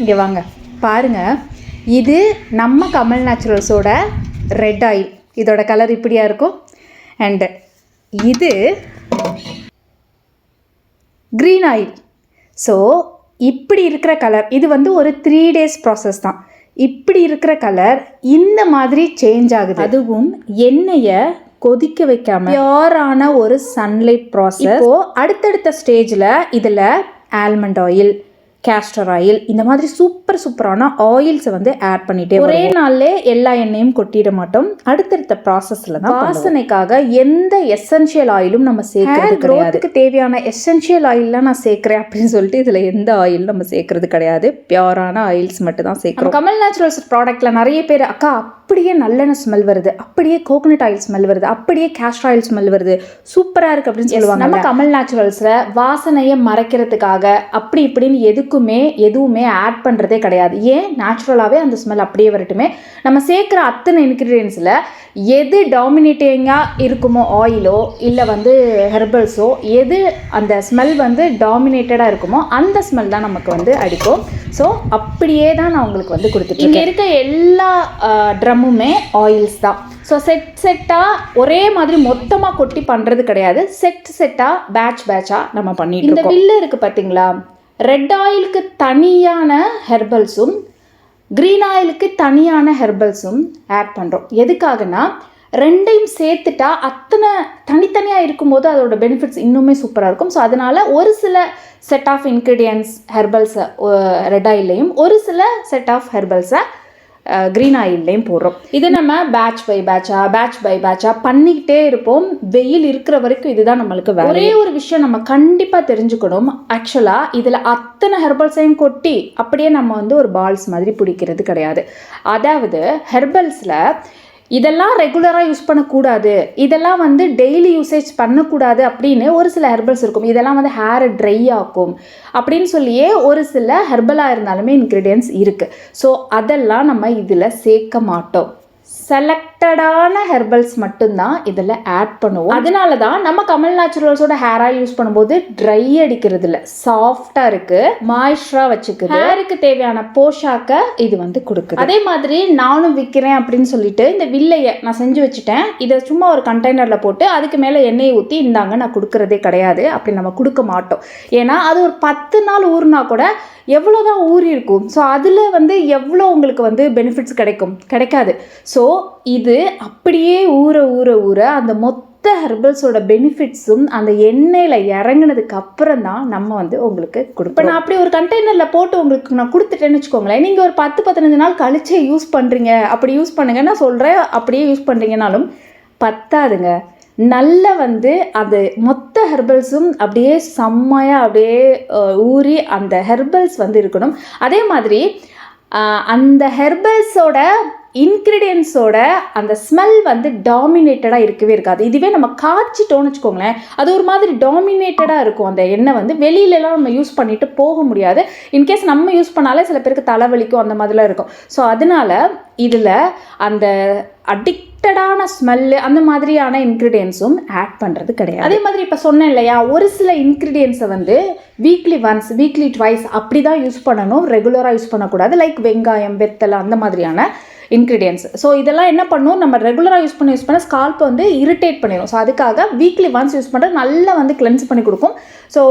இங்கே வாங்க. பாருங்க. இது நம்ம கமல் நேச்சுரல்ஸோட ரெட் ஆயில் இதோட கலர் இப்படியா இருக்கும்? அண்டு இது க்ரீன் ஆயில் ஸோ இப்படி இருக்கிற கலர் இது வந்து ஒரு த்ரீ டேஸ் ப்ராசஸ் தான். இப்படி இருக்கிற கலர் இந்த மாதிரி சேஞ்ச் ஆகுது. அதுவும் எண்ணெயை கொதிக்க வைக்காம பியோரான ஒரு சன்லைட் ப்ராசஸ் இப்போ அடுத்தடுத்த ஸ்டேஜில் இதில் ஆல்மண்ட் ஆயில் கேஸ்டர் ஆயில் இந்த மாதிரி சூப்பர் சூப்பரான ஆயில்ஸை வந்து ஆட் பண்ணிட்டே ஒரே நாள்லே எல்லா எண்ணெயும் கொட்டிட மாட்டோம். அடுத்தடுத்த ப்ராசஸில் தான் வாசனைக்காக எந்த எசென்ஷியல் ஆயிலும் நம்ம சேர்க்கறது கிடையாது. தேவையான எசென்ஷியல் ஆயில்லாம் நான் சேர்க்குறேன் அப்படின்னு சொல்லிட்டு இதில் எந்த ஆயில் நம்ம சேர்க்கறது கிடையாது. பியூரான ஆயில்ஸ் மட்டும் தான் சேர்க்குறோம். கமல் நேச்சுரல்ஸ் ப்ராடக்ட்ல நிறைய பேர் அக்கா அப்படியே நல்லெண்ணெய் ஸ்மெல் வருது. அப்படியே கோகனட் ஆயில் ஸ்மெல் வருது. அப்படியே கேஸ்டர் ஆயில் ஸ்மெல் வருது. சூப்பராக இருக்கு அப்படின்னு சொல்லுவாங்க நம்ம கமல் நேச்சுரல்ஸில் வாசனையை மறைக்கிறதுக்காக அப்படி இப்படின்னு எதுக்குமே எதுவுமே ஆட் பண்ணுறதே கிடையாது. ஏன்? நேச்சுரலாகவே அந்த ஸ்மெல் அப்படியே வரட்டுமே. நம்ம சேர்க்குற அத்தனை இன்க்ரீடியன்ஸில் எது டாமினேட்டிங்காக இருக்குமோ ஆயிலோ இல்லை வந்து ஹெர்பல்ஸோ எது அந்த ஸ்மெல் வந்து டாமினேட்டடாக இருக்குமோ அந்த ஸ்மெல் தான் நமக்கு வந்து அடிக்கும். ஸோ அப்படியே தான் நான் உங்களுக்கு வந்து கொடுத்துட்டு இங்கே இருக்க எல்லா ட்ரம்முமே ஆயில்ஸ் தான். ஸோ செட் செட்டாக ஒரே மாதிரி மொத்தமாக கொட்டி பண்ணுறது கிடையாது. செட் செட்டாக பேட்ச் பேட்சாக நம்ம பண்ணிட்டு இந்த வில்லு இருக்குது பார்த்தீங்களா ரெட் ஆயிலுக்கு தனியான ஹெர்பல்ஸும் க்ரீன் ஆயிலுக்கு தனியான ஹெர்பல்ஸும் ஆட் பண்ணுறோம் எதுக்காகனா ரெண்டையும் சேர்த்துட்டா அத்தனை தனித்தனியாக இருக்கும்போது அதோட பெனிஃபிட்ஸ் இன்னுமே சூப்பராக இருக்கும். ஸோ அதனால் ஒரு சில செட் ஆஃப் இன்க்ரீடியன்ஸ் ஹெர்பல்ஸை ரெட் ஆயில்லையும் ஒரு சில செட் ஆஃப் ஹெர்பல்ஸை க்ரீன் ஆயில்லையும் போடுறோம். இது நம்ம பேட்ச் பை பேட்சா பேட்ச் பை பேட்சா பண்ணிக்கிட்டே இருப்போம். வெயில் இருக்கிற வரைக்கும் இதுதான் நம்மளுக்கு ஒரே ஒரு விஷயம் நம்ம கண்டிப்பாக தெரிஞ்சுக்கணும். ஆக்சுவலாக இதில் அத்தனை ஹெர்பல்ஸையும் கொட்டி அப்படியே நம்ம வந்து ஒரு பால்ஸ் மாதிரி பிடிக்கிறது கிடையாது. அதாவது ஹெர்பல்ஸில் இதெல்லாம் ரெகுலராக யூஸ் பண்ணக்கூடாது. இதெல்லாம் வந்து டெய்லி யூசேஜ் பண்ணக்கூடாது அப்படின்னு ஒரு சில ஹெர்பல்ஸ் இருக்கும். இதெல்லாம் வந்து ஹேரை ட்ரை ஆக்கும் அப்படின்னு சொல்லியே ஒரு சில ஹெர்பலாக இருந்தாலுமே இன்க்ரீடியன்ஸ் இருக்குது ஸோ அதெல்லாம் நம்ம இதில் சேர்க்க மாட்டோம். செலக்ட் செலக்டடான ஹெர்பல்ஸ் மட்டும்தான் இதில் ஆட் பண்ணுவோம். அதனால தான் நம்ம கமல் நேச்சுரல்ஸோட ஹேர் ஆயில் யூஸ் பண்ணும்போது ட்ரை அடிக்கிறது இல்லை சாஃப்டாக இருக்குது மாய்ஸ்டராக வச்சுக்குது. ஹேருக்கு தேவையான போஷாக்கை இது வந்து கொடுக்குது. அதே மாதிரி நானும் விற்கிறேன் அப்படின்னு சொல்லிட்டு இந்த வில்லையை நான் செஞ்சு வச்சுட்டேன். இதை சும்மா ஒரு கண்டெய்னரில் போட்டு அதுக்கு மேலே எண்ணெயை ஊற்றி இந்தாங்க நான் கொடுக்குறதே கிடையாது. அப்படி நம்ம கொடுக்க மாட்டோம். ஏன்னா அது ஒரு பத்து நாள் ஊறினா கூட எவ்வளோ தான் ஊறி இருக்கும். ஸோ அதில் வந்து எவ்வளோ உங்களுக்கு வந்து பெனிஃபிட்ஸ் கிடைக்கும்? கிடைக்காது. ஸோ இது அப்படியே ஊற ஊற ஊற அந்த மொத்த ஹெர்பல்ஸோட பெனிஃபிட்ஸும் அந்த எண்ணெயில் இறங்கினதுக்கு அப்புறம் தான் நம்ம வந்து உங்களுக்கு கொடுப்போம் இப்போ நான் அப்படி ஒரு கண்டெய்னரில் போட்டு உங்களுக்கு நான் கொடுத்துட்டேன்னு வச்சுக்கோங்களேன். நீங்கள் ஒரு பத்து பதினஞ்சு நாள் கழிச்சே யூஸ் பண்ணுறீங்க அப்படி யூஸ் பண்ணுங்க. நான் சொல்கிறேன் அப்படியே யூஸ் பண்ணுறீங்கனாலும் பத்தாதுங்க. நல்ல வந்து அது மொத்த ஹெர்பல்ஸும் அப்படியே செம்மையாக அப்படியே ஊறி அந்த ஹெர்பல்ஸ் வந்து இருக்கணும். அதே மாதிரி அந்த ஹெர்பல்ஸோட இன்க்ரீடியன்ஸோட அந்த ஸ்மெல் வந்து டாமினேட்டடாக இருக்கவே இருக்காது. இதுவே நம்ம காய்ச்சிட்டோம்னு வச்சுக்கோங்களேன் அது ஒரு மாதிரி டாமினேட்டடாக இருக்கும். அந்த எண்ணெய் வந்து வெளியிலலாம் நம்ம யூஸ் பண்ணிட்டு போக முடியாது. இன்கேஸ் நம்ம யூஸ் பண்ணாலே சில பேருக்கு தலைவலிக்கும் அந்த மாதிரிலாம் இருக்கும். ஸோ அதனால இதில் அந்த அடிக்டடான ஸ்மெல்லு அந்த மாதிரியான இன்க்ரீடியன்ஸும் ஆட் பண்ணுறது கிடையாது. அதே மாதிரி இப்போ சொன்னேன் இல்லையா ஒரு சில இன்க்ரீடியன்ஸை வந்து வீக்லி ஒன்ஸ் வீக்லி ட்வைஸ் அப்படி தான் யூஸ் பண்ணணும். ரெகுலராக யூஸ் பண்ணக்கூடாது. லைக் வெங்காயம் வெத்தலை அந்த மாதிரியான இன்க்ரீடியன்ஸ் ஸோ இதெல்லாம் என்ன பண்ணும்? நம்ம ரெகுலராக யூஸ் பண்ண யூஸ் பண்ண ஸ்கால்ப் வந்து இரிட்டேட் பண்ணிடும் ஸோ அதுக்காக வீக்லி ஒன்ஸ் யூஸ் பண்ணுறது நல்லா வந்து கிளென்ஸ் பண்ணி கொடுக்கும். ஸோ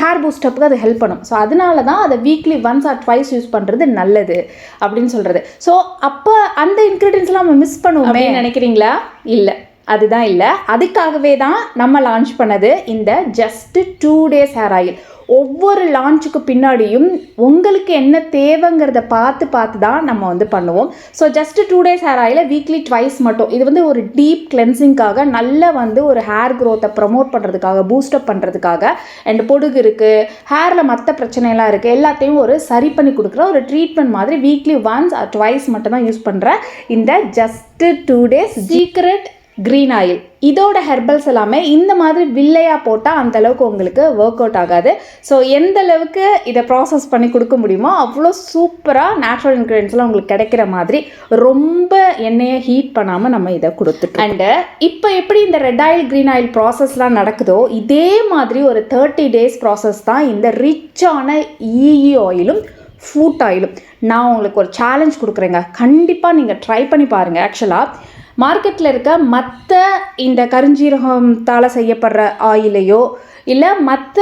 ஹேர் பூஸ்டப்புக்கு அது ஹெல்ப் பண்ணும். ஸோ அதனால தான் அதை weekly once or twice use பண்ணுறது நல்லது அப்படின்னு சொல்கிறது ஸோ அப்போ அந்த இன்க்ரீடியன்ஸ்லாம் நம்ம மிஸ் பண்ணுவோமே. நினைக்கிறீங்களா? இல்லை. அதுதான் இல்லை. அதுக்காகவே தான் நம்ம லான்ச் பண்ணது இந்த just two days hair oil ஒவ்வொரு லான்ச்சுக்கு பின்னாடியும் உங்களுக்கு என்ன தேவைங்கிறத பார்த்து பார்த்து தான் நம்ம வந்து பண்ணுவோம். So just two days hair oil weekly twice மட்டும். இது வந்து ஒரு டீப் கிளென்சிங்காக நல்ல வந்து ஒரு ஹேர் க்ரோத்தை ப்ரமோட் பண்ணுறதுக்காக பூஸ்டப் பண்ணுறதுக்காக அண்ட் பொடுகு இருக்குது ஹேரில் மற்ற பிரச்சனைலாம் இருக்குது எல்லாத்தையும் ஒரு சரி பண்ணி கொடுக்குற ஒரு ட்ரீட்மெண்ட் மாதிரி வீக்லி ஒன்ஸ் ட்வைஸ் மட்டும் தான் யூஸ் பண்ணுற இந்த just two days secret green oil இதோட ஹெர்பல்ஸ் எல்லாமே இந்த மாதிரி வில்லையாக போட்டால் அந்த அளவுக்கு உங்களுக்கு ஒர்க் அவுட் ஆகாது. ஸோ எந்த அளவுக்கு இதை ப்ராசஸ் பண்ணி கொடுக்க முடியுமோ அவ்வளோ சூப்பராக நேச்சுரல் இன்க்ரீடியன்ஸ்லாம் உங்களுக்கு கிடைக்கிற மாதிரி ரொம்ப எண்ணெயை ஹீட் பண்ணாமல் நம்ம இதை கொடுத்துட்டு அண்டு இப்போ எப்படி இந்த ரெட் ஆயில் க்ரீன் ஆயில் ப்ராசஸ்லாம் நடக்குதோ இதே மாதிரி ஒரு தேர்ட்டி டேஸ் ப்ராசஸ் தான் இந்த ரிச்சான இஇ ஆயிலும் ஃபுட் ஆயிலும் நான் உங்களுக்கு ஒரு சேலஞ்ச் கொடுக்குறேங்க. கண்டிப்பாக நீங்கள் ட்ரை பண்ணி பாருங்கள் ஆக்சுவலாக மார்க்கெட்டில் இருக்க மற்ற இந்த கருஞ்சீரகத்தால் செய்யப்படுற ஆயிலையோ இல்லை மற்ற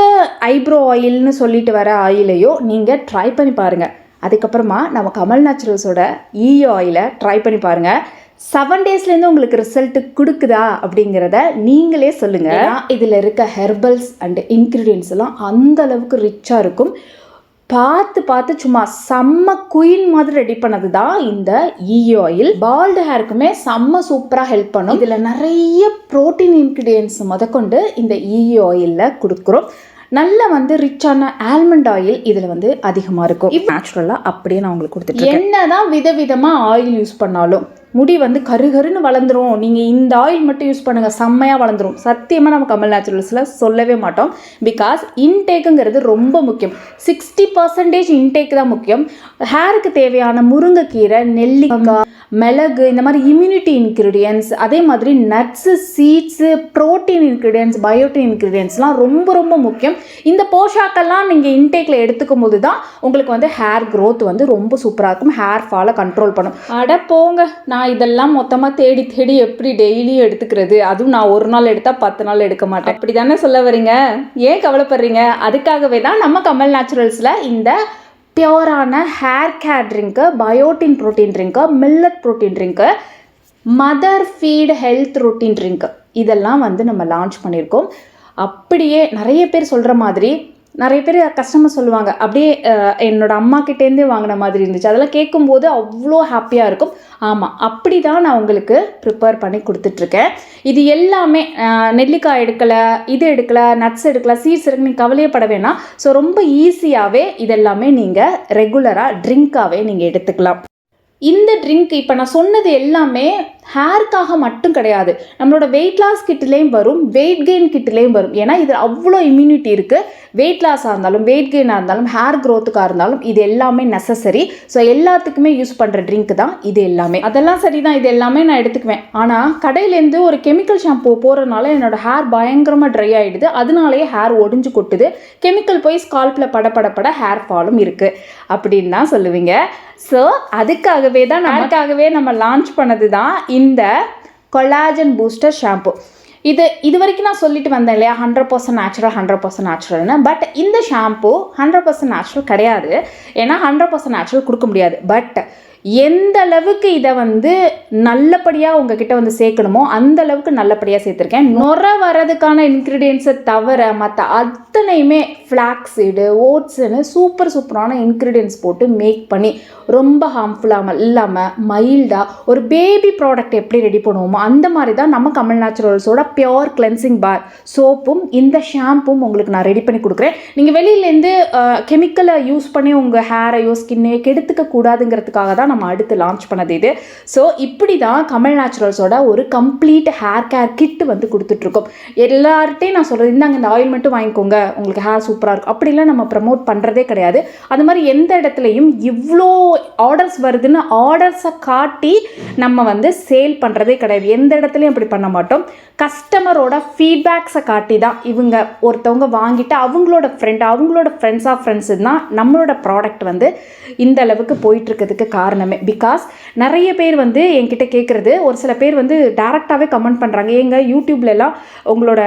ஐப்ரோ ஆயில்னு சொல்லிட்டு வர ஆயிலையோ நீங்கள் ட்ரை பண்ணி பாருங்கள் அதுக்கப்புறமா நம்ம கமல் நேச்சுரல்ஸோட ஈயோ ஆயிலை ட்ரை பண்ணி பாருங்கள் செவன் டேஸ்லேருந்து உங்களுக்கு ரிசல்ட் கொடுக்குதா அப்படிங்கிறத நீங்களே சொல்லுங்கள் இதில் இருக்க ஹெர்பல்ஸ் அண்ட் இன்க்ரீடியன்ஸ் எல்லாம் அந்த அளவுக்கு ரிச்சாக இருக்கும். பார்த்து பார்த்து சும்மா செம்ம குயின் மாதிரி ரெடி பண்ணது தான் இந்த ஈ ஆயில் பால்டு ஹேருக்குமே செம்ம சூப்பராக ஹெல்ப் பண்ணும். இதில் நிறைய ப்ரோட்டீன் இன்க்ரீடியன்ஸ் முதற்கொண்டு இந்த ஈ ஆயிலில் கொடுக்குறோம். நல்ல வந்து ரிச்சான ஆல்மண்ட் ஆயில் இதில் வந்து அதிகமாக இருக்கும். நேச்சுரலாக அப்படியே நான் உங்களுக்கு கொடுத்துருக்கேன் என்ன தான் விதவிதமாக ஆயில் யூஸ் பண்ணாலும் முடி வந்து கருகருன்னு வளர்ந்துரும். நீங்கள் இந்த ஆயில் மட்டும் யூஸ் பண்ணுங்கள் செம்மையாக வளர்ந்துரும். சத்தியமாக நம்ம கமல் நேச்சுரல்ஸில் சொல்லவே மாட்டோம். பிகாஸ் இன்டேக்குங்கிறது ரொம்ப முக்கியம். சிக்ஸ்டி பர்சன்டேஜ் இன்டேக் தான் முக்கியம். ஹேருக்கு தேவையான முருங்கைக்கீரை நெல்லிக்காய் மிளகு இந்த மாதிரி இம்யூனிட்டி இன்க்ரீடியன்ஸ் அதே மாதிரி nuts seeds protein ingredients biotin இன்க்ரீடியன்ஸ்லாம் ரொம்ப ரொம்ப முக்கியம். இந்த போஷாக்கெல்லாம் நீங்கள் இன்டேக்கில் எடுத்துக்கும் போது தான் உங்களுக்கு வந்து ஹேர் க்ரோத் வந்து ரொம்ப சூப்பராக இருக்கும். ஹேர் ஃபாலை கண்ட்ரோல் பண்ணும். அட போங்க நான் இதெல்லாம் மொத்தமாக தேடி தேடி எப்படி டெய்லியும் எடுத்துக்கிறது? அதுவும் நான் ஒரு நாள் எடுத்தால் பத்து நாள் எடுக்க மாட்டேன். அப்படி தானே சொல்ல வரீங்க? ஏன் கவலைப்படுறீங்க? அதுக்காகவே தான் நம்ம கமல் நேச்சுரல்ஸில் இந்த பியோரான hair care drink biotin protein drink millet protein drink mother feed health routine drink இதெல்லாம் வந்து நம்ம லான்ச் பண்ணியிருக்கோம். அப்படியே நிறைய பேர் சொல்கிற மாதிரி நிறைய பேர் கஸ்டமர் சொல்லுவாங்க அப்படியே என்னோடய அம்மாக்கிட்டேருந்தே வாங்கின மாதிரி இருந்துச்சு. அதெல்லாம் கேட்கும்போது அவ்வளோ ஹாப்பியாக இருக்கும். ஆமாம் அப்படி தான் நான் உங்களுக்கு ப்ரிப்பேர் பண்ணி கொடுத்துட்ருக்கேன். இது எல்லாமே நெல்லிக்காய் எடுக்கலை இது எடுக்கலை நட்ஸ் எடுக்கலை சீட்ஸ் இருக்கு நீங்கள் கவலையப்பட வேணாம். ஸோ ரொம்ப ஈஸியாகவே இதெல்லாமே நீங்கள் ரெகுலராக ட்ரிங்க்காகவே நீங்கள் எடுத்துக்கலாம். இந்த ட்ரிங்க் இப்போ நான் சொன்னது எல்லாமே ஹேருக்காக மட்டும் கிடையாது. நம்மளோட வெயிட் லாஸ் கிட்லேயும் வரும் வெயிட் கெயின் கிட்லேயும் வரும். ஏன்னா இது அவ்வளோ இம்யூனிட்டி இருக்குது வெயிட் லாஸாக இருந்தாலும் வெயிட் கெயினாக இருந்தாலும் ஹேர் க்ரோத்துக்காக இருந்தாலும் இது எல்லாமே நெசசரி ஸோ எல்லாத்துக்குமே யூஸ் பண்ணுற ட்ரிங்க் தான் இது எல்லாமே. அதெல்லாம் சரி தான் இது எல்லாமே நான் எடுத்துக்குவேன். ஆனால் கடையிலேருந்து ஒரு கெமிக்கல் ஷாம்பு போடுறதுனால என்னோட ஹேர் பயங்கரமாக ட்ரை ஆகிடுது அதனாலேயே ஹேர் ஒடிஞ்சு கொட்டுது. கெமிக்கல் போய் ஸ்கால்பில் பட பட பட ஹேர் ஃபாலும் இருக்குது அப்படின்னு தான் சொல்லுவீங்க. ஸோ அதுக்காகவே தான் நமக்காகவே நம்ம லான்ச் பண்ணது தான். இந்த கொலாஜன் பூஸ்டர் ஷாம்பு இது இது வரைக்கும் நான் சொல்லிட்டு வந்தேன் இல்லையா? Hundred percent natural hundred percent நேச்சுரல்னு but இந்த ஷாம்பு ஹண்ட்ரட் பர்சன்ட் நேச்சுரல் கிடையாது. ஏன்னா ஹண்ட்ரட் பர்சன்ட் நேச்சுரல் கொடுக்க முடியாது. பட் எந்த அளவுக்கு இதை வந்து நல்லபடியாக உங்ககிட்ட வந்து சேர்க்கணுமோ அந்த அளவுக்கு நல்லபடியாக சேர்த்துருக்கேன். நுர வர்றதுக்கான இன்க்ரீடியன்ஸை தவிர மற்ற அத்தனையுமே ஃப்ளாக்ஸ் சீடு ஓட்ஸுன்னு சூப்பர் சூப்பரான இன்க்ரீடியன்ஸ் போட்டு மேக் பண்ணி ரொம்ப ஹார்ம்ஃபுல்லாக இல்லாமல் மைல்டாக ஒரு பேபி ப்ராடக்ட் எப்படி ரெடி பண்ணுவோமோ அந்த மாதிரி தான் நம்ம கமல் நேச்சுரல்ஸோட பியோர் கிளென்சிங் பார் சோப்பும் இந்த ஷாம்பும் உங்களுக்கு நான் ரெடி பண்ணி கொடுக்குறேன். நீங்கள் வெளியிலேருந்து கெமிக்கலை யூஸ் பண்ணி உங்கள் ஹேரையோ ஸ்கின்னையோ கெடுத்துக்க கூடாதுங்கிறதுக்காக தான் நம்ம அடுத்து லான்ச் பண்ணது இது. ஸோ இப்படி தான் கமல் நேச்சுரல்ஸோட ஒரு கம்ப்ளீட் ஹேர் கேர் கிட் வந்து கொடுத்துட்ருக்கோம். எல்லார்ட்டையும் நான் சொல்கிறது இந்தாங்க இந்த ஆயில் மட்டும் வாங்கிக்கோங்க உங்களுக்கு ஹேர் சூப்பராக இருக்கும். அப்படிலாம் நம்ம ப்ரமோட் பண்ணுறதே கிடையாது. அது மாதிரி எந்த இடத்துலையும் இவ்வளோ ஆர்டர்ஸ் வருதுன்னு ஆர்டர்ஸை காட்டி நம்ம வந்து சேல் பண்ணுறதே கிடையாது. எந்த இடத்துலையும் அப்படி பண்ண மாட்டோம். கஸ்டமரோட ஃபீட்பேக்ஸை காட்டி தான் இவங்க ஒருத்தவங்க வாங்கிட்டு அவங்களோட ஃப்ரெண்ட் அவங்களோட ஃப்ரெண்ட்ஸ் ஆஃப் ஃப்ரெண்ட்ஸ் தான் நம்மளோட ப்ராடக்ட் வந்து இந்த அளவுக்கு போயிட்டுருக்கிறதுக்கு காரணம். பிகாஸ் நிறைய பேர் வந்து என்கிட்ட கேட்குறது ஒரு சில பேர் வந்து டேரெக்டாகவே கமெண்ட் பண்ணுறாங்க ஏங்க யூடியூப்லலாம் உங்களோட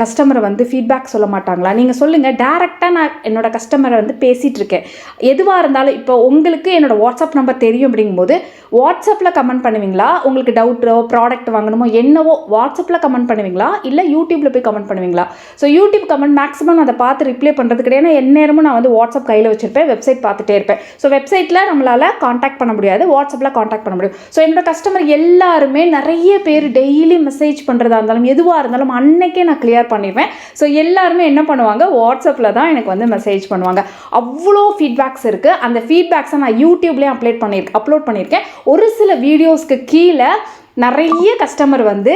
கஸ்டமரை வந்து ஃபீட்பேக் சொல்ல மாட்டாங்களா? நீங்கள் சொல்லுங்கள் டேரெக்டாக நான் என்னோட கஸ்டமரை வந்து பேசிகிட்டு இருக்கேன். எதுவாக இருந்தாலும் இப்போ உங்களுக்கு என்னோடய வாட்ஸ்அப் நம்பர் தெரியும் அப்படிங்கும்போது வாட்ஸ்அப்பில் கமெண்ட் பண்ணுவீங்களா? உங்களுக்கு டவுட்டோ ப்ராடக்ட் வாங்கணுமோ என்னவோ வாட்ஸ்அப்பில் கமெண்ட் பண்ணுவீங்களா? இல்லை யூடியூப்பில் போய் கமெண்ட் பண்ணுவீங்களா? ஸோ யூடியூப் கமெண்ட் மேக்ஸிமம் அதை பார்த்து ரிப்ளை பண்ணுறது கிடையாது. எந்நேரமும் நான் வந்து வாட்ஸ்அப் கையில் வச்சுருப்பேன் வெப்சைட் பார்த்துட்டே இருப்பேன். ஸோ வெப்சைட்டில் நம்மளால் காண்டாக்ட் பண்ண முடியாது வாட்ஸ்அப்பில் காண்டாக்ட் பண்ண முடியும் ஸோ என்னோட கஸ்டமர் எல்லாருமே நிறைய பேர் டெய்லி மெசேஜ் பண்ணுறதா இருந்தாலும் எதுவாக இருந்தாலும் அன்னைக்கே நான் கிளியர் பண்ணிடுவேன். ஸோ எல்லாருமே என்ன பண்ணுவாங்க வாட்ஸ்அப்பில் தான் எனக்கு வந்து மெசேஜ் பண்ணுவாங்க. அவ்வளோ ஃபீட்பேக்ஸ் இருக்குது அந்த ஃபீட்பேக்ஸை நான் யூடியூப்லேயும் அப்ளேட் பண்ணியிருக்கேன் அப்லோட் பண்ணியிருக்கேன் ஒரு சில வீடியோஸ்க்கு கீழே நிறைய கஸ்டமர் வந்து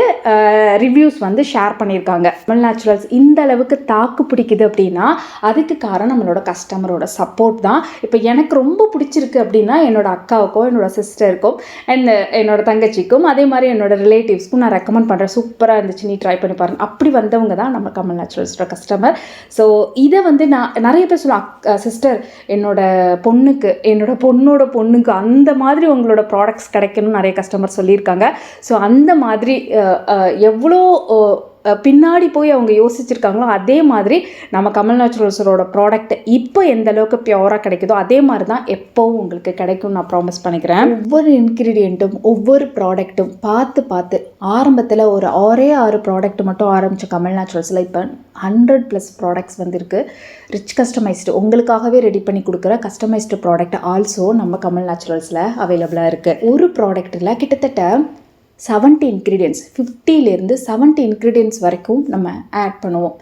ரிவ்யூஸ் வந்து ஷேர் பண்ணியிருக்காங்க. தமிழ் நேச்சுரல்ஸ் இந்த அளவுக்கு தாக்கு பிடிக்குது அப்படின்னா அதுக்கு காரணம் நம்மளோட கஸ்டமரோட சப்போர்ட் தான். இப்போ எனக்கு ரொம்ப பிடிச்சிருக்கு அப்படின்னா என்னோட அக்காவுக்கோ என்னோட சிஸ்டருக்கும் அண்ட் என்னோட தங்கச்சிக்கும் அதே மாதிரி என்னோட ரிலேட்டிவ்ஸ்க்கும் நான் ரெக்கமெண்ட் பண்ணுறேன் சூப்பராக இருந்துச்சு. நீ ட்ரை பண்ணி பாருங்க அப்படி வந்தவங்க தான் நம்ம கமல் நேச்சுரல்ஸோட கஸ்டமர் ஸோ இதை வந்து நான் நிறைய பேர் சொல்லுவாங்க சிஸ்டர் என்னோட பொண்ணுக்கு என்னோட பொண்ணோட பொண்ணுக்கு அந்த மாதிரி உங்களோட ப்ராடக்ட்ஸ் கிடைக்கணும்னு நிறைய கஸ்டமர் சொல்லியிருக்காங்க. ஸோ அந்த மாதிரி எவ்வளோ பின்னாடி போய் அவங்க யோசிச்சிருக்காங்களோ அதே மாதிரி நம்ம கமல் நேச்சுரல்ஸரோட ப்ராடக்ட் இப்போ எந்த அளவுக்கு பியூராக கிடைக்குதோ அதே மாதிரி தான் எப்போவும் உங்களுக்கு கிடைக்கும் நான் ப்ராமிஸ் பண்ணிக்கிறேன். ஒவ்வொரு இன்க்ரீடியண்ட்டும் ஒவ்வொரு ப்ராடக்ட்டும் பார்த்து பார்த்து ஆரம்பத்தில் ஒரு ஆறே ஆறு ப்ராடக்ட் மட்டும் ஆரம்பித்த கமல் நேச்சுரல்ஸில் இப்போ ஹண்ட்ரட் ப்ளஸ் ப்ராடக்ட்ஸ் வந்திருக்கு. ரிச் கஸ்டமைஸ்டு உங்களுக்காகவே ரெடி பண்ணி கொடுக்குற கஸ்டமைஸ்டு ப்ராடக்ட் ஆல்சோ நம்ம கமல் நேச்சுரல்ஸில் அவைலபிளாக இருக்குது ஒரு ப்ராடக்ட்டில் கிட்டத்தட்ட 70 இன்க்ரீடியன்ஸ் ஃபிஃப்டிலேருந்து 70 இன்க்ரீடியன்ஸ் வரைக்கும் நம்ம ஆட் பண்ணுவோம்.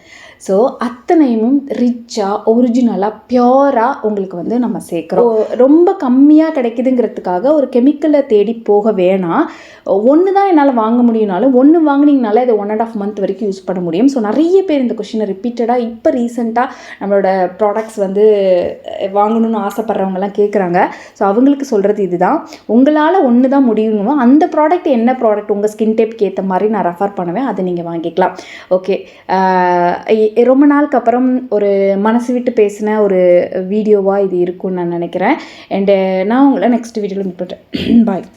ஸோ அத்தனையும் ரிச்சாக ஒரிஜினலாக பியோராக உங்களுக்கு வந்து நம்ம சேர்க்குறோம். ரொம்ப கம்மியாக கிடைக்குதுங்கிறதுக்காக ஒரு கெமிக்கலை தேடி போக வேணாம். ஒன்று தான் என்னால் வாங்க முடியும்னாலும் ஒன்று வாங்கினீங்கனால இதை ஒன் அண்ட் ஆஃப் மந்த் வரைக்கும் யூஸ் பண்ண முடியும். ஸோ நிறைய பேர் இந்த கொஷினை ரிப்பீட்டடாக இப்போ ரீசெண்டாக நம்மளோட ப்ராடக்ட்ஸ் வந்து வாங்கணும்னு ஆசைப்பட்றவங்கலாம் கேட்குறாங்க ஸோ அவங்களுக்கு சொல்கிறது இதுதான். உங்களால் ஒன்று தான் முடியுமோ அந்த ப்ராடக்ட் என்ன ப்ராடக்ட் உங்கள் ஸ்கின் டைப்க்கு ஏற்ற மாதிரி நான் ரெஃபர் பண்ணுவேன் அதை நீங்கள் வாங்கிக்கலாம். ஓகே ரொம்ப நாளுக்கு அப்புறம் ஒரு மனசு விட்டு பேசின ஒரு வீடியோவாக இது இருக்கும்னு நான் நினைக்கிறேன். அண்டு நான் உங்களை நெக்ஸ்ட் வீடியோவில் மீட் பண்ணுறேன் பாய்